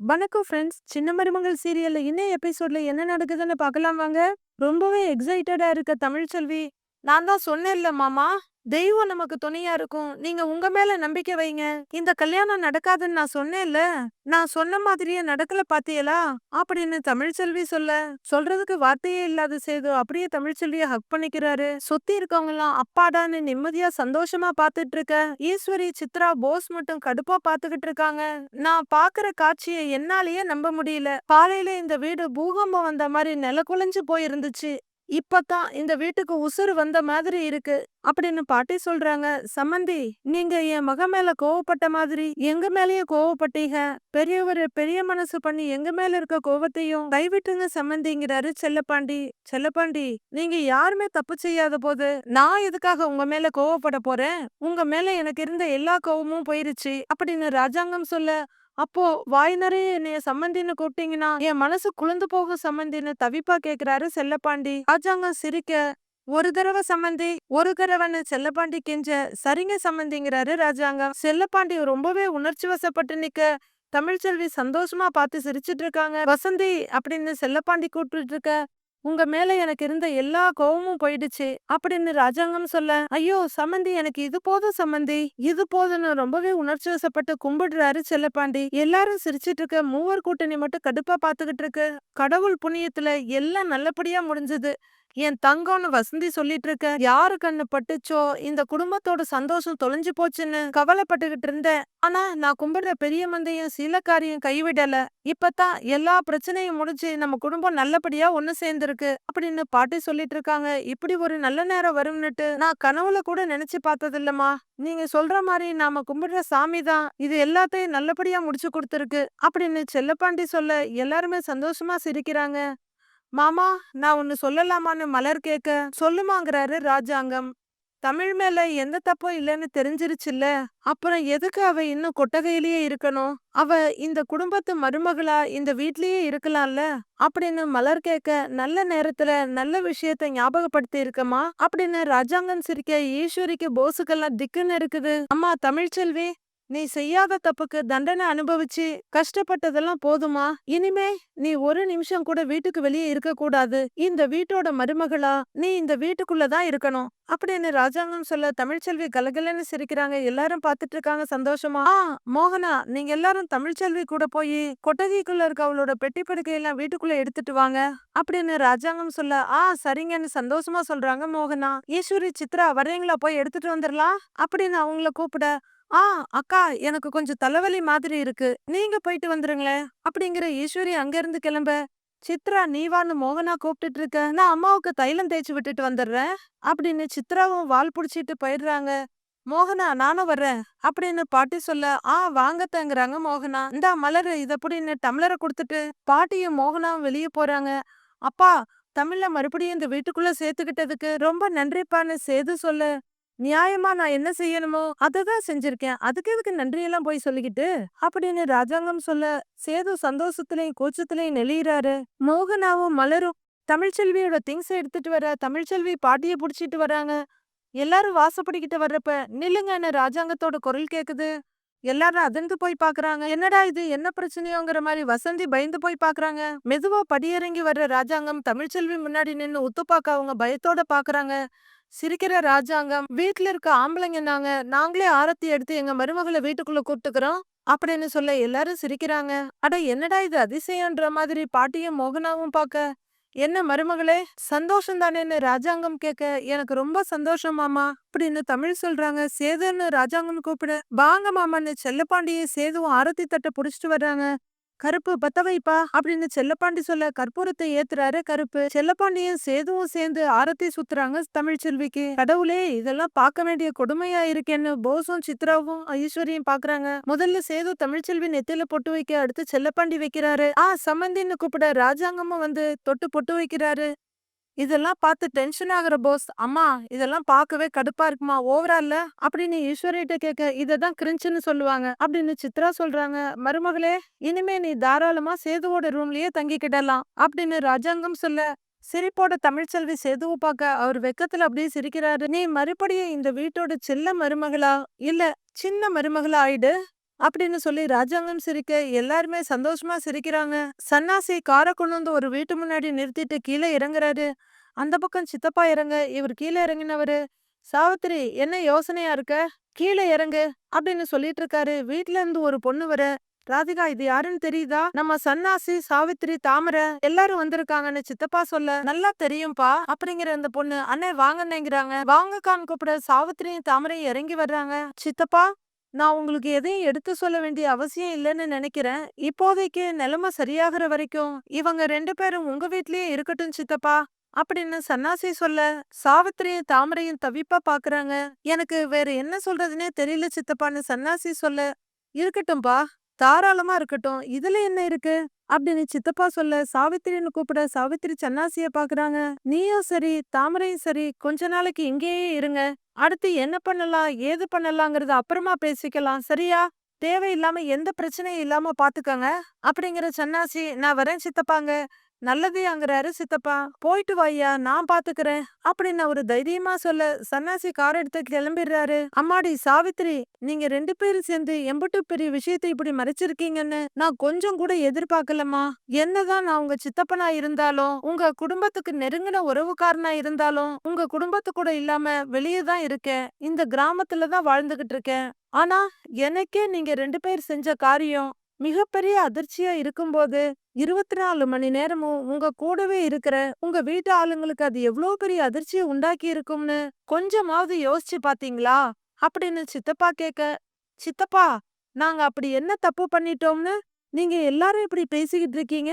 வணக்கம் ஃப்ரெண்ட்ஸ் சின்ன மருமகள் சீரியல்ல இன்னும் எபிசோட்ல என்ன நடக்குதுன்னு பார்க்கலாம் வாங்க ரொம்பவே எக்ஸைட்டடா இருக்க தமிழ்ச்செல்வி நான் தான் சொன்னேன்ல மாமா. தெய்வம் நமக்கு துணையா இருக்கும். நீங்க உங்க மேல நம்பிக்கை வைங்க. இந்த கல்யாணம் நடக்காதுன்னு நான் சொன்னேன்ல. நான் சொன்ன மாதிரியே நடக்கல பாத்தியலா? அப்படின்னு தமிழ்ச்செல்வி சொல்ல சொல்றதுக்கு வார்த்தையே இல்லாத சேது. அப்படியே தமிழ்ச்செல்விய ஹக் பண்ணிக்கிறாரு. சுத்தி இருக்கவங்க எல்லாம் அப்பாடான்னு நிம்மதியா சந்தோஷமா பாத்துட்டு இருக்க ஈஸ்வரி சித்ரா போஸ் மட்டும் கடுப்பா பாத்துக்கிட்டு இருக்காங்க. நான் பாக்குற காட்சியை என்னாலேயே நம்ப முடியல. காலையில இந்த வீடு பூகம்பம் வந்த மாதிரி நில குலைஞ்சு போயிருந்துச்சு. இப்பதான் இந்த வீட்டுக்கு உசுறு வந்த மாதிரி இருக்கு. அப்படின்னு பாட்டி சொல்றாங்க. சம்மந்தி நீங்க என் மக மேல கோவப்பட்ட மாதிரி எங்க மேலயே கோவப்பட்டீங்க. பெரியவர் பெரிய மனசு பண்ணி எங்க மேல இருக்க கோவத்தையும் கைவிட்டுங்க சம்மந்திங்கிறாரு செல்லப்பாண்டி. செல்லப்பாண்டி நீங்க யாருமே தப்பு செய்யாத போது நான் எதுக்காக உங்க மேல கோவப்பட போறேன்? உங்க மேல எனக்கு இருந்த எல்லா கோவமும் போயிருச்சு. அப்படின்னு ராஜாங்கம் சொல்ல அப்போ வாய் நிறைய என்னைய சம்மந்தின்னு கூப்பிட்டீங்கன்னா என் மனசு குளிந்து போகும் சம்மந்தின்னு தவிப்பா கேக்குறாரு செல்லப்பாண்டி. ராஜாங்கம் சிரிக்க ஒரு தடவை சம்மந்தி ஒரு தடவைன்னு செல்லப்பாண்டி கெஞ்ச சரிங்க சம்மந்திங்கிறாரு ராஜாங்கம் செல்லப்பாண்டி ரொம்பவே உணர்ச்சி வசப்பட்டு நிக்க தமிழ்ச்செல்வி சந்தோஷமா பார்த்து சிரிச்சிட்டு இருக்காங்க. வசந்தி அப்படின்னு செல்லப்பாண்டி கூப்பிட்டு இருக்க உங்க மேல எனக்கு இருந்த எல்லா கோவமும் போயிடுச்சு. அப்படின்னு ராஜாங்கம் சொல்ல ஐயோ சம்மந்தி எனக்கு இது போதும் சம்மந்தி இது போதும்னு ரொம்பவே உணர்ச்சி வசப்பட்டு கும்பிடுறாரு செல்லப்பாண்டி. எல்லாரும் சிரிச்சிட்டு இருக்க மூவர் கூட்டணி மட்டும் கடுப்பா பாத்துக்கிட்டு இருக்கு. கடவுள் புண்ணியத்துல எல்லாம் நல்லபடியா முடிஞ்சது. என் தங்கம்னு வசந்தி சொல்லிட்டு இருக்க யாரு கண்ணு பட்டுச்சோ? இந்த குடும்பத்தோட சந்தோஷம் தொலைஞ்சு போச்சுன்னு கவலைப்பட்டுகிட்டு இருந்தேன். ஆனா நான் கும்பிடுற பெரிய மந்தையும் சீலக்காரியும் கைவிடல. இப்பதான் எல்லா பிரச்சனையும் முடிஞ்சு நம்ம குடும்பம் நல்லபடியா ஒண்ணு சேர்ந்திருக்கு அப்படின்னு பாட்டி சொல்லிட்டு இருக்காங்க இப்படி ஒரு நல்ல நேரம் வரும்னுட்டு நான் கனவுல கூட நினைச்சு பார்த்தது இல்லம்மா நீங்க சொல்ற மாதிரி நாம கும்பிடுற சாமி தான் இது எல்லாத்தையும் நல்லபடியா முடிச்சு கொடுத்துருக்கு அப்படின்னு செல்லப்பாண்டி சொல்ல எல்லாருமே சந்தோஷமா சிரிக்கிறாங்க. மாமா நான் ஒன்னு சொல்லலாமான்னு மலர் கேக்க சொல்லுமாங்கிறாரு ராஜாங்கம் தமிழ் மேல எந்த தப்பும் இல்லைன்னு தெரிஞ்சிருச்சுல்ல அப்புறம் எதுக்கு அவ இன்னும் கொட்டகையிலேயே இருக்கணும்? அவ இந்த குடும்பத்து மருமகளா இந்த வீட்லயே இருக்கலாம்ல? அப்படின்னு மலர் கேட்க நல்ல நேரத்துல நல்ல விஷயத்த ஞாபகப்படுத்தி இருக்கமா அப்படின்னு ராஜாங்கம் சிரிக்க ஈஸ்வரிக்கு போசுக்கெல்லாம் திக்குன்னு இருக்குது. அம்மா தமிழ்ச்செல்வி நீ செய்யாத தப்புக்கு தண்டனை அனுபவிச்சு கஷ்டப்பட்டதெல்லாம் போதுமா? இனிமே நீ ஒரு நிமிஷம் கூட வீட்டுக்கு வெளியே இருக்க கூடாது இந்த வீட்டோட மருமகளா? நீ இந்த வீட்டுக்குள்ளதான் இருக்கணும். அப்படின்னு ராஜாங்கம் சொல்ல தமிழ்ச்செல்வி கலகலன்னு சிரிக்கிறாங்க. எல்லாரும் பாத்துட்டு இருக்காங்க சந்தோஷமா. ஆ மோகனா நீங்க எல்லாரும் தமிழ்ச்செல்வி கூட போய் கொட்டகைக்குள்ள இருக்க அவளோட பெட்டி படுக்கையெல்லாம் வீட்டுக்குள்ள எடுத்துட்டு வாங்க. அப்படின்னு ராஜாங்கம் சொல்ல ஆ சரிங்கன்னு சந்தோஷமா சொல்றாங்க மோகனா. ஈஸ்வரி சித்ரா வரீங்களா போய் எடுத்துட்டு வந்துடலாம் அப்படின்னு அவங்கள கூப்பிட ஆ அக்கா எனக்கு கொஞ்சம் தலைவலி மாதிரி இருக்கு. நீங்க போயிட்டு வந்துருங்களேன். அப்படிங்கிற ஈஸ்வரி அங்க இருந்து கிளம்ப சித்ரா நீவான்னு மோகனா கூப்பிட்டுட்டு இருக்க. நான் அம்மாவுக்கு தைலம் தேய்ச்சி விட்டுட்டு வந்துடுறேன். அப்படின்னு சித்ராவும் வால் புடிச்சிட்டு போயிடுறாங்க. மோகனா நானும் வர்றேன். அப்படின்னு பாட்டி சொல்ல ஆ வாங்கத்தங்கிறாங்க மோகனா. இந்தா மலரு இதப்படின்னு டம்ளரை கொடுத்துட்டு பாட்டியும் மோகனாவும் வெளியே போறாங்க. அப்பா தமிழ்ல மறுபடியும் இந்த வீட்டுக்குள்ள சேர்த்துக்கிட்டதுக்கு ரொம்ப நன்றிப்பான்னு சேது சொல்ல. நியாயமா நான் என்ன செய்யணுமோ அததான் செஞ்சிருக்கேன். அதுக்கு எதுக்கு நன்றியெல்லாம் போய் சொல்லிக்கிட்டு? அப்படின்னு ராஜாங்கம் சொல்ல சேது சந்தோஷத்திலையும் கோச்சத்திலையும் நெளியிறாரு. மோகனாவும் மலரும். தமிழ்ச்செல்வியோட திங்ஸ் எடுத்துட்டு வர தமிழ்ச்செல்வி பாட்டிய புடிச்சிட்டு வராங்க. எல்லாரும் வாசப்படிக்கிட்டு வர்றப்ப நில்லுங்கன்னு ராஜாங்கத்தோட குரல் கேக்குது. எல்லாரும் அதிர்ந்து போய் பாக்குறாங்க. என்னடா இது? என்ன பிரச்சனையோங்கிற மாதிரி வசந்தி பயந்து போய் பாக்குறாங்க. மெதுவா படியிறங்கி வர்ற ராஜாங்கம் தமிழ்ச்செல்வி முன்னாடி நின்னு உத்து பார்க்க அவங்க பயத்தோட பாக்குறாங்க. சிரிக்கிற ராஜாங்கம் வீட்ல இருக்க ஆம்பளைங்க நாங்க நாங்களே ஆரத்தி எடுத்து எங்க மருமகளை வீட்டுக்குள்ள கூப்பிட்டுக்கிறோம் அப்படின்னு சொல்ல எல்லாரும் சிரிக்கிறாங்க. அட என்னடா இது அதிசயம்ன்ற மாதிரி பாட்டியும் மோகனாவும் பாக்க என்ன மருமகளே சந்தோஷம் தானேன்னு ராஜாங்கம் கேட்க எனக்கு ரொம்ப சந்தோஷம் மாமா அப்படின்னு தமிழ் சொல்றாங்க. சேதுன்னு ராஜாங்கம் கூப்பிட. வாங்க மாமான்னு செல்லப்பாண்டியும் சேதுவும் ஆரத்தி தட்டை புடிச்சிட்டு வர்றாங்க. கருப்பு பத்த வைப்பா? அப்படின்னு செல்லப்பாண்டி சொல்ல கற்பூரத்தை ஏத்துறாரு. கருப்பு செல்லப்பாண்டியும் சேதுவும் சேர்ந்து ஆரத்தி சுத்துறாங்க தமிழ்ச்செல்விக்கு கடவுளே இதெல்லாம் பார்க்க வேண்டிய கொடுமையா இருக்கேன்னு போஸும் சித்ராவும் ஐஸ்வரியும் பாக்குறாங்க. முதல்ல சேது தமிழ்ச்செல்வி நெத்தில பொட்டு வைக்க அடுத்து செல்லப்பாண்டி வைக்கிறாரு. ஆ சம்மந்தின்னு கூப்பிட ராஜாங்கமும் வந்து தொட்டு பொட்டு வைக்கிறாரு. இதெல்லாம் பார்த்து டென்ஷன் ஆகுற போஸ் அம்மா இதெல்லாம் பார்க்கவே கடுப்பா இருக்குமா? ஓவரா இல்ல? அப்படின்னு ஈஸ்வரிட்ட கேட்க இததான் கிரிஞ்சுன்னு சொல்லுவாங்க அப்படின்னு சித்ரா சொல்றாங்க. மருமகளே இனிமே நீ தாராளமா சேதுவோட ரூம்லயே தங்கிக்கிடலாம் அப்படின்னு ராஜாங்கம் சொல்ல சிரிப்போட தமிழ்ச்செல்வி சேதுவ பார்க்க அவர் வெக்கத்துல அப்படியே சிரிக்கிறாரு. நீ மறுபடியும் இந்த வீட்டோட செல்ல மருமகளா? இல்ல சின்ன மருமகளா ஆயிடு. அப்படின்னு சொல்லி ராஜாங்கம் சிரிக்க எல்லாருமே சந்தோஷமா சிரிக்கிறாங்க. சன்னாசி காரை கொண்டு வந்து ஒரு வீட்டு முன்னாடி நிறுத்திட்டு கீழே இறங்குறாரு. அந்த பக்கம் சித்தப்பா இறங்க இவர் கீழே இறங்கினவரு சாவித்திரி என்ன யோசனையா இருக்க? கீழே இறங்கு அப்படின்னு சொல்லிட்டு இருக்காரு. வீட்ல இருந்து ஒரு பொண்ணு வர ராதிகா இது யாருன்னு தெரியுதா? நம்ம சன்னாசி சாவித்திரி தாமரை எல்லாரும் வந்திருக்காங்கன்னு சித்தப்பா சொல்ல நல்லா தெரியும்பா அப்படிங்கிற அந்த பொண்ணு அண்ணே வாங்கன்னுங்கிறாங்க வாங்கக்கான்னு கூப்பிட சாவித்திரியும் தாமரையும் இறங்கி வர்றாங்க. சித்தப்பா நான் உங்களுக்கு எதையும் எடுத்து சொல்ல வேண்டிய அவசியம் இல்லைன்னு நினைக்கிறேன். இப்போதைக்கு நிலைமை சரியாகிற வரைக்கும் இவங்க ரெண்டு பேரும் உங்க வீட்லயே இருக்கட்டும் சித்தப்பா அப்படின்னு சன்னாசி சொல்ல சாவித்திரியும் தாமரையும் தவிப்பா பாக்குறாங்க. எனக்கு வேற என்ன சொல்றதுன்னே தெரியல சித்தப்பான்னு சன்னாசி சொல்ல இருக்கட்டும்பா. தாராளமா இருக்கட்டும். இதுல என்ன இருக்கு? அப்படின்னு சித்தப்பா சொல்ல சாவித்திரின்னு கூப்பிட சாவித்திரி சன்னாசிய பாக்குறாங்க. நீயும் சரி தாமரையும் சரி கொஞ்ச நாளைக்கு இங்கேயே இருங்க. அடுத்து என்ன பண்ணலாம் ஏது பண்ணலாங்கிறது அப்புறமா பேசிக்கலாம். சரியா? தேவையில்லாம எந்த பிரச்சனையும் இல்லாம பாத்துக்கங்க. அப்படிங்கிற சன்னாசி நான் வரேன் சித்தப்பாங்க. நல்லதேங்கிறாரு சித்தப்பா. போயிட்டு வாய்யா நான் பாத்துக்கிறேன். அப்படின்னு அவரு தைரியமா சொல்ல சன்னாசி கார் எடுத்து கிளம்பிடுறாரு. அம்மாடி சாவித்திரி நீங்க ரெண்டு பேரும் சேர்ந்து எம்பட்டு பெரிய விஷயத்தை இப்படி மறைச்சிருக்கீங்கன்னு நான் கொஞ்சம் கூட எதிர்பார்க்கலம்மா. என்னதான் நான் உங்க சித்தப்பனா இருந்தாலும் உங்க குடும்பத்துக்கு நெருங்கின உறவுக்காரனா இருந்தாலும் உங்க குடும்பத்து கூட இல்லாம வெளியே தான் இருக்கேன். இந்த கிராமத்துல தான் வாழ்ந்துகிட்டு இருக்கேன். ஆனா எனக்கே நீங்க ரெண்டு பேர் செஞ்ச காரியம் மிகப்பெரிய அதிர்ச்சியா இருக்கும்போது இருபத்தி நாலு மணி நேரமும் உங்க கூடவே இருக்கிற உங்க வீட்டு ஆளுங்களுக்கு அது எவ்வளவு பெரிய அதிர்ச்சியை உண்டாக்கி இருக்கும்னு கொஞ்சமாவது யோசிச்சு பாத்தீங்களா? அப்படின்னு சித்தப்பா கேக்க சித்தப்பா நாங்க அப்படி என்ன தப்பு பண்ணிட்டோம்னு நீங்க எல்லாரும் இப்படி பேசிக்கிட்டு இருக்கீங்க?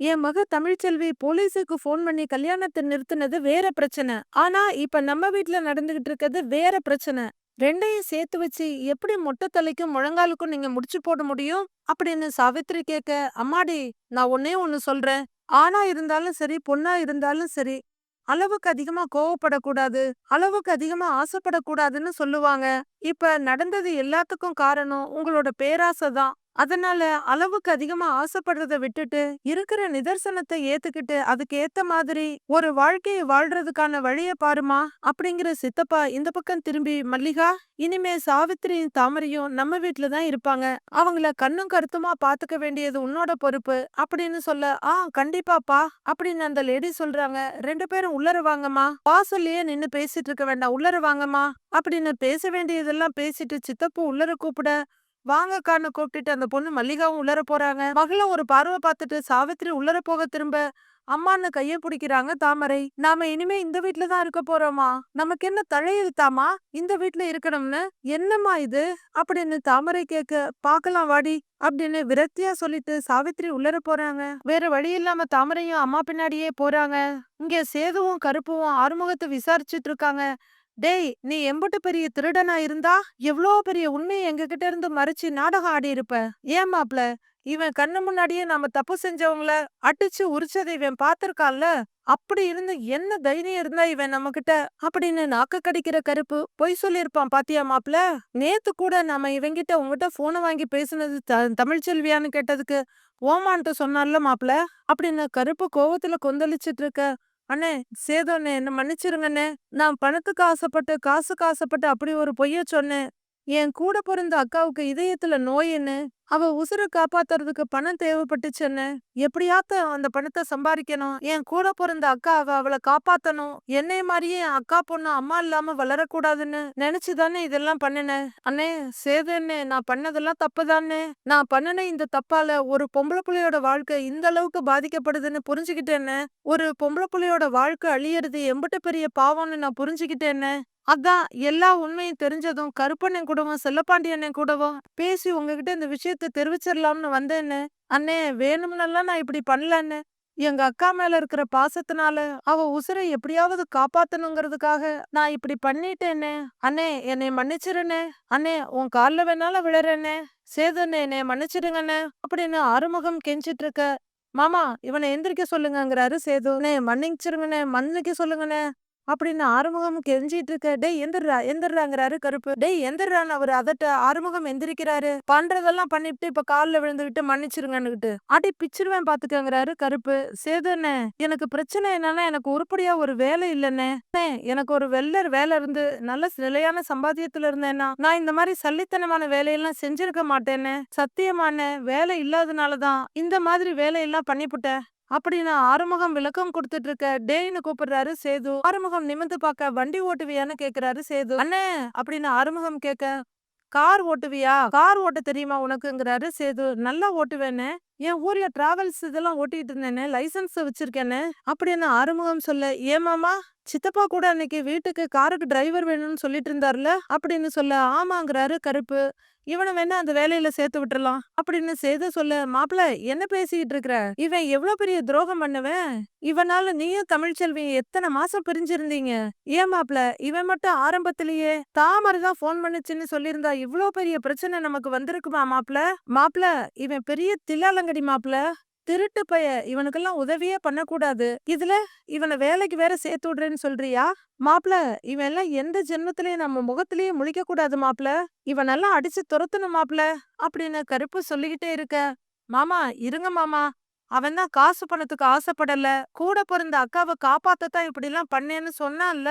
என் மக தமிழ்ச்செல்வி போலீஸுக்கு ஃபோன் பண்ணி கல்யாணத்தை நிறுத்தினது வேற பிரச்சனை. ஆனா இப்ப நம்ம வீட்டுல நடந்துகிட்டு இருக்கிறது வேற பிரச்சனை. ரெண்டையும் சேர்த்து வச்சு எப்படி மொட்டை தலைக்கும் முழங்காலுக்கும் நீங்க முடிச்சு போட முடியும்? அப்படின்னு சாவித்ரி கேட்க அம்மாடி நான் ஒன்னே ஒன்னு சொல்றேன். ஆணா இருந்தாலும் சரி பொண்ணா இருந்தாலும் சரி அளவுக்கு அதிகமா கோவப்படக்கூடாது அளவுக்கு அதிகமா ஆசைப்படக்கூடாதுன்னு சொல்லுவாங்க. இப்ப நடந்தது எல்லாத்துக்கும் காரணம் உங்களோட பேராசை தான். அதனால அளவுக்கு அதிகமா ஆசைப்படுறத விட்டுட்டு இருக்கிற நிதர்சனத்தை ஏத்துக்கிட்டு அதுக்கு ஏத்த மாதிரி ஒரு வாழ்க்கையை வாழ்றதுக்கான வழிய பாருமா அப்படிங்கிற சித்தப்பா இந்த பக்கம் திரும்பி மல்லிகா இனிமே சாவித்திரியும் தாமரையும் நம்ம வீட்டுல தான் இருப்பாங்க. அவங்கள கண்ணும் கருத்துமா பாத்துக்க வேண்டியது உன்னோட பொறுப்பு அப்படின்னு சொல்ல ஆ கண்டிப்பாப்பா அப்படின்னு அந்த லேடி சொல்றாங்க. ரெண்டு பேரும் உள்ளர வாங்கம்மா. வாசல்லயே நின்னு பேசிட்டு இருக்க வேண்டாம். உள்ளர வாங்கம்மா அப்படின்னு பேச வேண்டியதெல்லாம் பேசிட்டு சித்தப்பு உள்ளர கூப்பிட வாங்கக்கான்னு கூப்பிட்டுட்டு அந்த பொண்ணு மல்லிகாவும் உள்ளர போறாங்க. மகளும் ஒரு பார்வை பார்த்துட்டு சாவித்திரி உள்ளர போக திரும்ப. அம்மான்னு கைய பிடிக்கிறாங்க தாமரை. நாம இனிமே இந்த வீட்ல தான் இருக்க போறோமா? நமக்கு என்ன தழையுதுத்தாமா இந்த வீட்ல இருக்கணும்னு. என்னம்மா இது? அப்படின்னு தாமரை கேட்க பாக்கலாம் வாடி அப்படின்னு விரக்தியா சொல்லிட்டு சாவித்திரி உள்ளர போறாங்க. வேற வழி இல்லாம தாமரையும் அம்மா பின்னாடியே போறாங்க. இங்க சேதுவும் கருப்பும் ஆறுமுகத்தை விசாரிச்சுட்டு இருக்காங்க. டேய் நீ எம்புட்டு பெரிய திருடனா இருந்தா எவ்வளோ பெரிய உண்மையை எங்ககிட்ட இருந்து மறைச்சு நாடகம் ஆடி இருப்ப ஏன் மாப்ள? இவன் கண்ணு முன்னாடியே நாம தப்பு செஞ்சவங்கள அடிச்சு உரிச்சதை இவன் பாத்திருக்கான்ல அப்படி இருந்து என்ன தைரியம் இருந்தா இவன் நம்ம கிட்ட அப்படின்னு நாக்க கடிக்கிற கருப்பு பொய் சொல்லியிருப்பான் பாத்தியா மாப்ள? நேத்து கூட நாம இவங்கிட்ட உங்ககிட்ட போனை வாங்கி பேசுனது த- தமிழ்ச்செல்வியான்னு கேட்டதுக்கு ஓமான்ட்டு சொன்னான்ல மாப்ள? அப்படின்னு கருப்பு கோவத்துல கொந்தளிச்சிட்டு இருக்க அண்ணே சேதோண்ணே என்ன மன்னிச்சிருங்கண்ணே. நான் பணத்துக்கு ஆசைப்பட்டு காசுக்கு ஆசைப்பட்டு அப்படி ஒரு பொய்ய சொன்னேன். என் கூட பிறந்த அக்காவுக்கு இதயத்துல நோயின்னு. அவ உசுரை காப்பாத்துறதுக்கு பணம் தேவைப்பட்டுச்சுன்னு எப்படியாத்த அந்த பணத்தை சம்பாதிக்கணும். என் கூட பிறந்த அக்கா அவ அவளை காப்பாத்தணும். என்னைய மாதிரியே என் அக்கா பொண்ணு அம்மா இல்லாம வளரக்கூடாதுன்னு நினைச்சுதானே இதெல்லாம் பண்ணினேன் அண்ணே சேதுன்னு நான் பண்ணதெல்லாம் தப்புதானே நான் பண்ணின இந்த தப்பால ஒரு பொம்பளை புள்ளையோட வாழ்க்கை இந்த அளவுக்கு பாதிக்கப்படுதுன்னு புரிஞ்சுக்கிட்டேன்னு ஒரு பொம்பளை புள்ளையோட வாழ்க்கை அழியறது எம்பிட்ட பெரிய பாவம்னு நான் புரிஞ்சுக்கிட்டேன்னு அதான் எல்லா உண்மையும் தெரிஞ்சதும் கருப்பண்ணன் கூடவும் செல்லப்பாண்டியண்ணன் கூடவும் பேசி உங்ககிட்ட இந்த விஷயத்த தெரிவிச்சிடலாம்னு வந்தேன்னு? அண்ணே வேணும்னெல்லாம் நான் இப்படி பண்ணலன்னு எங்க அக்கா மேல இருக்கிற பாசத்தினால அவ உசுரை எப்படியாவது காப்பாத்தணுங்கிறதுக்காக நான் இப்படி பண்ணிட்டேனே. அண்ணே என்னை மன்னிச்சிருண்ணே. அண்ணே உன் கால்ல வேணாலும் விழறேனே சேதுண்ணே என்னை மன்னிச்சிடுங்கண்ணே. அப்படின்னு ஆறுமுகம் கெஞ்சிட்டு இருக்க மாமா இவனை எந்திரிக்க சொல்லுங்கங்கிறாரு சேது. அண்ணே மன்னிச்சிருங்கண்ணே மன்னிக்க சொல்லுங்கண்ணே. அப்படின்னு ஆறுமுகம் கெஞ்சிட்டு இருக்க டேய் எந்திரா எந்திராங்கிறாரு கருப்பு. டே எந்திரான் அவர் அதட்ட ஆறுமுகம் எந்திரிக்கிறாரு. பண்றதெல்லாம் பண்ணிட்டு இப்ப கால்ல விழுந்துகிட்டு மன்னிச்சிருங்கன்னுகிட்டு. அடி பிச்சிருவேன் பாத்துக்கங்கிறாரு கருப்பு. சேதுண்ணே எனக்கு பிரச்சனை என்னன்னா எனக்கு உருப்படியா ஒரு வேலை இல்லைண்ணே. எனக்கு ஒரு வெள்ளர் வேலை இருந்து நல்ல நிலையான சம்பாத்தியத்துல இருந்தேன்னா நான் இந்த மாதிரி சல்லித்தனமான வேலையெல்லாம் செஞ்சிருக்க மாட்டேன்னு சத்தியமான வேலை இல்லாதனாலதான் இந்த மாதிரி வேலையெல்லாம் பண்ணிவிட்டேன் அப்படின்னு ஆறுமுகம் விளக்கம் கொடுத்துட்டு இருக்க டேன்னு கூப்பிடுறாரு சேது. ஆறுமுகம் நிமிந்து பார்க்க வண்டி ஓட்டுவியான்னு கேக்குறாரு சேது. அண்ணே அப்படின்னு ஆறுமுகம் கேட்க கார் ஓட்டுவியா? கார் ஓட்ட தெரியுமா உனக்குங்கிறாரு சேது. நல்லா ஓட்டுவேன்னு என் ஊர்ல டிராவல்ஸ் இதெல்லாம் ஓட்டிட்டு இருந்தேனே? லைசன்ஸ் வச்சிருக்கேன்னு அப்படின்னு ஆறுமுகம் சொல்ல? ஏமாமா சித்தப்பா கூட அன்னைக்கு வீட்டுக்கு காருக்கு டிரைவர் வேணும்னு சொல்லிட்டு இருந்தாருல? அப்படின்னு சொல்ல ஆமாங்கிறாரு கருப்பு. இவனை வேணா அந்த வேலையில சேர்த்து விட்டுறலாம். அப்படின்னு செய்த சொல்ல மாப்பிள என்ன பேசிக்கிட்டு இருக்கிற? இவன் எவ்வளவு பெரிய துரோகம் பண்ணுவேன்? இவனால நீயும் தமிழ்ச்செல்வியும் எத்தனை மாசம் பிரிஞ்சிருந்தீங்க? ஏன் மாப்பிள இவன் மட்டும் ஆரம்பத்திலேயே தாமரை தான் போன் பண்ணுச்சுன்னு சொல்லியிருந்தா இவ்வளவு பெரிய பிரச்சனை நமக்கு வந்திருக்குமா மாப்பிள? மாப்பிள இவன் பெரிய பாருங்கடி மாப்பிள்ள திருட்டு பைய இவனுக்கெல்லாம் உதவியே பண்ணக்கூடாது. இதுல இவனை வேலைக்கு வேற சேர்த்து விடுறேன்னு சொல்றியா? மாப்ள இவன் எல்லாம் எந்த ஜென்மத்திலயும் நம்ம முகத்திலயே முழிக்க கூடாது மாப்ள. இவனெல்லாம் அடிச்சு துரத்தணும் மாப்ள அப்படின்னு கருப்பு சொல்லிக்கிட்டே இருக்க. மாமா இருங்க மாமா. அவன் தான் காசு பணத்துக்கு ஆசைப்படல. கூட பிறந்த அக்காவை காப்பாத்தத்தான் இப்படி எல்லாம் பண்ணேன்னு சொன்னான்ல.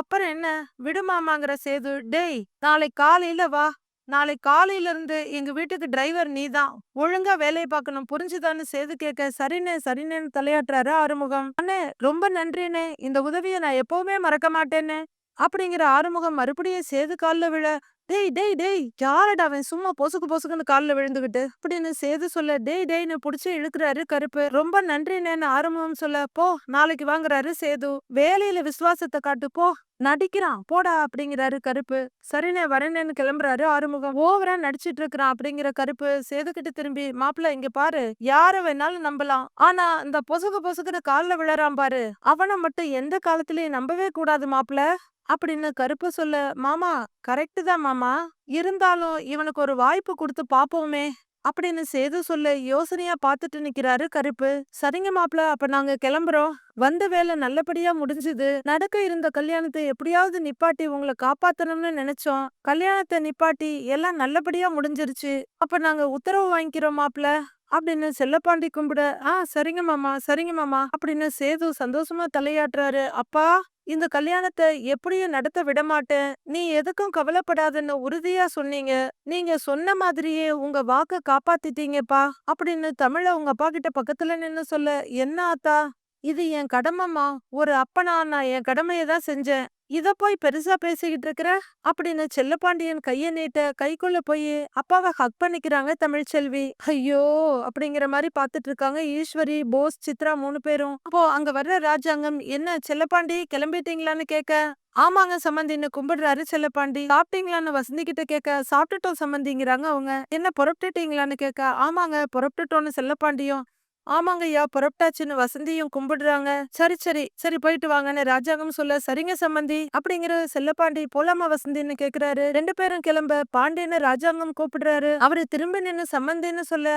அப்புறம் என்ன? விடுமாமாங்கிற சேது. டேய் நாளை காலையில வா. நாளை காலையில இருந்து எங்க வீட்டுக்கு டிரைவர் நீ தான் ஒழுங்கா வேலையை பார்க்கணும். புரிஞ்சுதான்னு சேது கேட்க சரிண்ணே சரிண்ணேன்னு தலையாட்டுறாரு ஆறுமுகம். அண்ணே ரொம்ப நன்றிண்ணே. இந்த உதவியை நான் எப்பவுமே மறக்க மாட்டேன்னு அப்படிங்கிற ஆறுமுகம் மறுபடியும் சேது காலில் விழ டேய் டேய் டேய் யாரடா அவன்? சும்மா பொசுக்கு பொசுக்குன்னு காலில் விழுந்துகிட்டு? அப்படின்னு சேது சொல்ல டேய் டேய்னு பிடிச்சி இழுக்கிறாரு கருப்பு. ரொம்ப நன்றிண்ணேன்னு ஆறுமுகம் சொல்ல போ நாளைக்கு வாங்குறாரு சேது. வேலையில விசுவாசத்தை காட்டு போ. நடிக்கிறான் போடா அப்படிங்கிறாரு கருப்பு. சரிண்ணே வரேன்னு கிளம்புறாரு ஆறுமுகம். ஓவரா நடிச்சிட்டு இருக்கிறான் அப்படிங்கிற கருப்பு. சேதுக்கிட்ட திரும்பி மாப்பிள்ள இங்க பாரு. யார வேணாலும் நம்பலாம். ஆனா இந்த பொசுக்கு பொசுக்குன்னு காலில் விழறான் பாரு. அவனை மட்டும் எந்த காலத்திலயும் நம்பவே கூடாது மாப்பிள்ள அப்படின்னு கருப்பு சொல்ல மாமா கரெக்டு தான் மாமா. இருந்தாலும் இவனுக்கு ஒரு வாய்ப்பு கொடுத்து பாப்போமே அப்படின்னு சேது சொல்ல யோசனையா பாத்துட்டு நிக்கிறாரு கருப்பு. சரிங்க மாப்ள அப்ப நாங்க கிளம்புறோம். வந்த வேலை நல்லபடியா முடிஞ்சுது. நடக்க இருந்த கல்யாணத்தை எப்படியாவது நிப்பாட்டி உங்களை காப்பாத்தணும்னு நினைச்சோம். கல்யாணத்தை நிப்பாட்டி எல்லாம் நல்லபடியா முடிஞ்சிருச்சு. அப்ப நாங்க உத்தரவு வாங்கிக்கிறோம் மாப்ள அப்படின்னு செல்லப்பாண்டி கும்பிட ஆ சரிங்க மாமா சரிங்க மாமா அப்படின்னு சேது சந்தோஷமா தலையாட்டுறாரு. அப்பா இந்த கல்யாணத்தை எப்படியும் நடத்த விட மாட்டேன் நீ எதுக்கும் கவலைப்படாதன்னு உறுதியா சொன்னீங்க. நீங்க சொன்ன மாதிரியே உங்க வாக்க காப்பாத்திட்டீங்கப்பா அப்படின்னு தமிழ உங்க அப்பா கிட்ட பக்கத்துல நின்னு சொல்ல என்ன ஆத்தா? இது என் கடமைமா ஒரு அப்பனா நான் என் கடமையை தான் செஞ்சேன். இதை போய் பெருசா பேசிக்கிட்டு இருக்கிற? அப்படின்னு செல்லப்பாண்டியன் கையை நீட்ட கைக்குள்ள போய் அப்பாவை ஹக் பண்ணிக்கிறாங்க தமிழ்ச்செல்வி ஐயோ அப்படிங்கிற மாதிரி பாத்துட்டு இருக்காங்க ஈஸ்வரி போஸ் சித்ரா மூணு பேரும். அப்போ அங்க வர்ற ராஜாங்கம் என்ன செல்லப்பாண்டி கிளம்பிட்டீங்களான்னு கேட்க ஆமாங்க சம்மந்தின்னு கும்பிடுறாரு செல்லப்பாண்டி. சாப்பிட்டீங்களான்னு வசந்தி கிட்ட கேட்க சாப்பிட்டுட்டோம் சம்மந்திங்கிறாங்க அவங்க. என்ன புறப்பட்டுட்டீங்களான்னு கேட்க ஆமாங்க புறப்பட்டுட்டோன்னு செல்லப்பாண்டியும். ஆமாங்கய்யா புறப்பட்டாச்சுன்னு வசந்தியும் கும்பிடுறாங்க. சரி சரி சரி போயிட்டு வாங்கன்னு ராஜாங்கம் சொல்ல சரிங்க சம்மந்தி அப்படிங்கிற செல்லப்பாண்டி போலாமா வசந்தின்னு கேக்குறாரு. ரெண்டு பேரும் கிளம்ப பாண்டின்னு ராஜாங்கம் கூப்பிடுறாரு. அவரு திரும்பி நின்னு சம்மந்தின்னு சொல்ல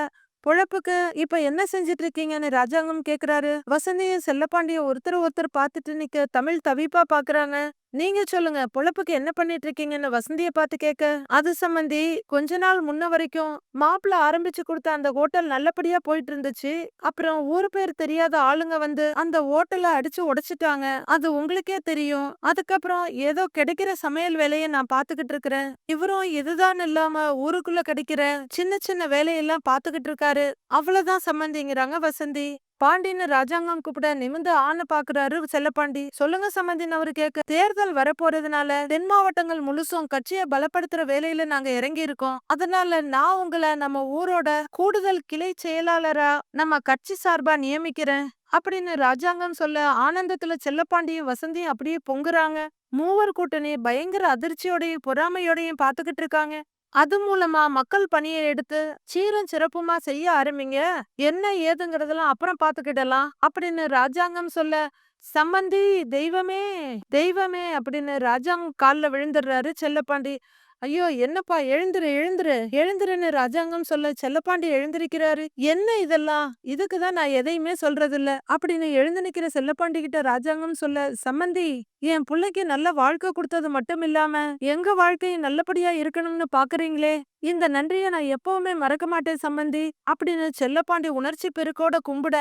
பொழப்புக்கு இப்ப என்ன செஞ்சிட்டு இருக்கீங்கன்னு ராஜாங்கம் கேக்குறாரு. வசந்தியும் செல்லப்பாண்டிய ஒருத்தர் ஒருத்தர் பார்த்துட்டு நிக்க தமிழ் தவிப்பா பாக்குறாங்க. நீங்க சொல்லுங்க. பொழப்புக்கு என்ன பண்ணிட்டு இருக்கீங்கன்னு வசந்திய பார்த்து கேட்க அது சம்பந்தி கொஞ்ச நாள் முன்ன வரைக்கும் மாப்பிள்ள ஆரம்பிச்சு கொடுத்த அந்த ஹோட்டல் நல்லபடியா போயிட்டு இருந்துச்சு அப்புறம் ஊர் பேர் தெரியாத ஆளுங்க வந்து அந்த ஹோட்டலை அடிச்சு உடைச்சிட்டாங்க. அது உங்களுக்கே தெரியும். அதுக்கப்புறம் ஏதோ கிடைக்கிற சமையல் வேலையை நான் பாத்துக்கிட்டு இருக்கிறேன் இவரும் இதுதான் இல்லாம ஊருக்குள்ள கிடைக்கிற சின்ன சின்ன வேலையெல்லாம் பாத்துக்கிட்டு இருக்காரு அவ்வளவுதான் சம்பந்திங்கிறாங்க வசந்தி. பாண்டின்னு ராஜாங்கம் கூப்பிட நிமிந்து ஆன பாக்குறாரு செல்லப்பாண்டி. சொல்லுங்க சம்பந்தின்னு அவரு கேட்க தேர்தல் வரப்போறதுனால தென் மாவட்டங்கள் முழுசும் கட்சியை பலப்படுத்துற வேலையில நாங்க இறங்கி இருக்கோம் அதனால நான் உங்களை நம்ம ஊரோட கூடுதல் கிளை செயலாளரா நம்ம கட்சி சார்பா நியமிக்கிறேன் அப்படின்னு ராஜாங்கம் சொல்ல ஆனந்தத்துல செல்லப்பாண்டியும் வசந்தியும் அப்படியே பொங்குறாங்க. மூவர் கூட்டணி பயங்கர அதிர்ச்சியோடையும் பொறாமையோடையும் பாத்துக்கிட்டு இருக்காங்க. அது மூலமா மக்கள் பணியை எடுத்து சீரும் சிறப்புமா செய்ய ஆரம்பிங்க. என்ன ஏதுங்கிறதெல்லாம் அப்புறம் பாத்துக்கிடலாம். அப்படின்னு ராஜாங்கம் சொல்ல சம்மந்தி தெய்வமே தெய்வமே அப்படின்னு ராஜாங்கம் கால்ல விழுந்துடுறாரு செல்லப்பாண்டி. ஐயோ! என்னப்பா எழுந்துரு எழுந்துரு எழுந்துருன்னு ராஜாங்கம் சொல்ல செல்லப்பாண்டி எழுந்திருக்கிறாரு. என்ன இதெல்லாம்? இதுக்குதான் நான் எதையுமே சொல்றது இல்ல அப்படின்னு எழுந்து நிக்கிற செல்லப்பாண்டி கிட்ட ராஜாங்கம் சொல்ல சம்மந்தி என் புள்ளைக்கு நல்ல வாழ்க்கை கொடுத்தது மட்டும் இல்லாம எங்க வாழ்க்கையும் நல்லபடியா இருக்கணும்னு பாக்குறீங்களே? இந்த நன்றிய நான் எப்பவுமே மறக்க மாட்டேன் சம்மந்தி அப்படின்னு செல்லப்பாண்டி உணர்ச்சி பெருக்கோட கும்பிட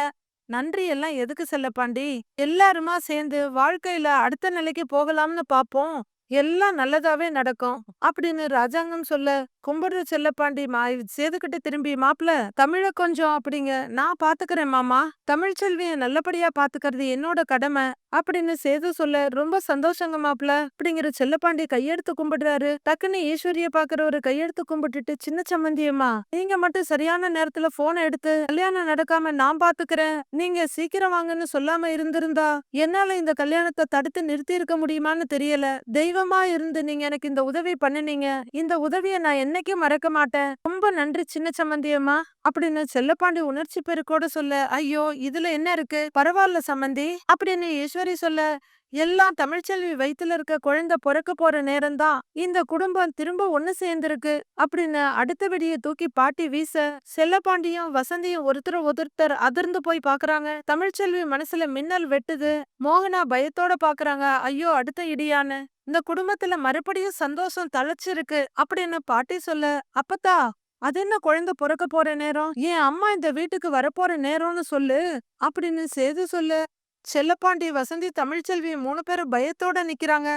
நன்றி எல்லாம் எதுக்கு செல்லப்பாண்டி? எல்லாருமா சேர்ந்து வாழ்க்கையில அடுத்த நிலைக்கு போகலாம்னு பாப்போம். எல்லாம் நல்லதாவே நடக்கும். அப்படின்னு ராஜாங்கம் சொல்ல கும்பிடுற செல்லப்பாண்டி மா சேதுக்கிட்ட திரும்பி மாப்பிள தமிழ கொஞ்சம் அப்படிங்க. நான் பாத்துக்கிறேன் மாமா. தமிழ் செல்விய நல்லபடியா பாத்துக்கிறது என்னோட கடமை அப்படின்னு சேது சொல்ல ரொம்ப சந்தோஷங்க மாப்பிள. அப்படிங்கிற செல்லப்பாண்டி கையெடுத்து கும்பிடுறாரு. டக்குன்னு ஈஸ்வரிய பாக்குறவரு கையெடுத்து கும்பிட்டுட்டு சின்ன சம்மந்தியம்மா நீங்க மட்டும் சரியான நேரத்துல போனை எடுத்து கல்யாணம் நடக்காம நான் பாத்துக்கிறேன். நீங்க சீக்கிரம் வாங்கன்னு சொல்லாம இருந்திருந்தா என்னால இந்த கல்யாணத்தை தடுத்து நிறுத்தி இருக்க முடியுமான்னு தெரியல. தெய்வம் இருந்து நீங்க எனக்கு இந்த உதவி பண்ணுனீங்க. இந்த உதவிய நான் என்னைக்கும் மறக்க மாட்டேன். ரொம்ப நன்றி சின்ன சம்மந்தியம்மா அப்படின்னு செல்லப்பாண்டி உணர்ச்சி பெருக்கோட சொல்ல ஐயோ இதுல என்ன இருக்கு? பரவாயில்ல சம்மந்தி அப்படின்னு ஈஸ்வரி சொல்ல எல்லாம் தமிழ்ச்செல்வி வயித்துல இருக்க குழந்தை பிறக்க போற நேரம்தான் இந்த குடும்பம் திரும்ப ஒண்ணு சேர்ந்திருக்கு. அப்படின்னு அடுத்த வெடியை தூக்கி பாட்டி வீச செல்லப்பாண்டியும் வசந்தியும் ஒருத்தர் ஒருத்தர் அதிர்ந்து போய் பாக்குறாங்க. தமிழ்ச்செல்வி மனசுல மின்னல் வெட்டுது. மோகனா பயத்தோட பாக்குறாங்க. ஐயோ அடுத்த இடியான்னு. இந்த குடும்பத்துல மறுபடியும் சந்தோஷம் தழைச்சிருக்கு அப்படின்னு பாட்டி சொல்ல அப்பத்தா அது என்ன குழந்தை பிறக்க போற நேரம்? என் அம்மா இந்த வீட்டுக்கு வரப்போற நேரம்னு சொல்லு அப்படின்னு சேது சொல்லு செல்லப்பாண்டி வசந்தி தமிழ்ச்செல்வி மூணு பேரும் பயத்தோட நிக்கிறாங்க.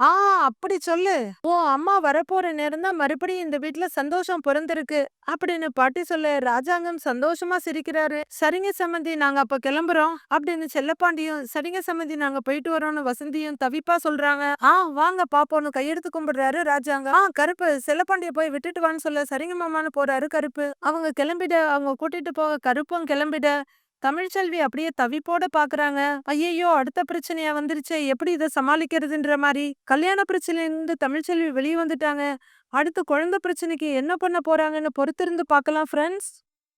ஆ அப்படி சொல்லு. ஓ அம்மா வரப்போற நேரம் தான் மறுபடியும் இந்த வீட்ல சந்தோஷம் பிறந்திருக்கு. அப்படின்னு பாட்டி சொல்ல ராஜாங்கம் சந்தோஷமா சிரிக்கிறாரு. சரிங்க சம்மந்தி நாங்க அப்ப கிளம்புறோம். அப்படின்னு செல்லப்பாண்டியும் சரிங்க சம்மந்தி நாங்க போயிட்டு வரோம்னு வசந்தியும் தவிப்பா சொல்றாங்க. ஆ வாங்க பாப்போம்னு கையெடுத்து கும்பிடுறாரு ராஜாங்கம். ஆ கருப்பு செல்லப்பாண்டிய போய் விட்டுட்டு வான்னு சொல்ல சரிங்க மாமான்னு போறாரு கருப்பு. அவங்க கிளம்பிட அவங்க கூட்டிட்டு போக கருப்பும் கிளம்பிட தமிழ்ச்செல்வி அப்படியே தவிப்போட பாக்குறாங்க. ஐயையோ! அடுத்த பிரச்சனையா வந்துருச்சே எப்படி இதை சமாளிக்கிறதுன்ற மாதிரி கல்யாண பிரச்சனையிலிருந்து தமிழ்ச்செல்வி வெளியே வந்துட்டாங்க. அடுத்து குழந்தை பிரச்சனைக்கு என்ன பண்ண போறாங்கன்னு பொறுத்திருந்து பார்க்கலாம் ஃப்ரெண்ட்ஸ்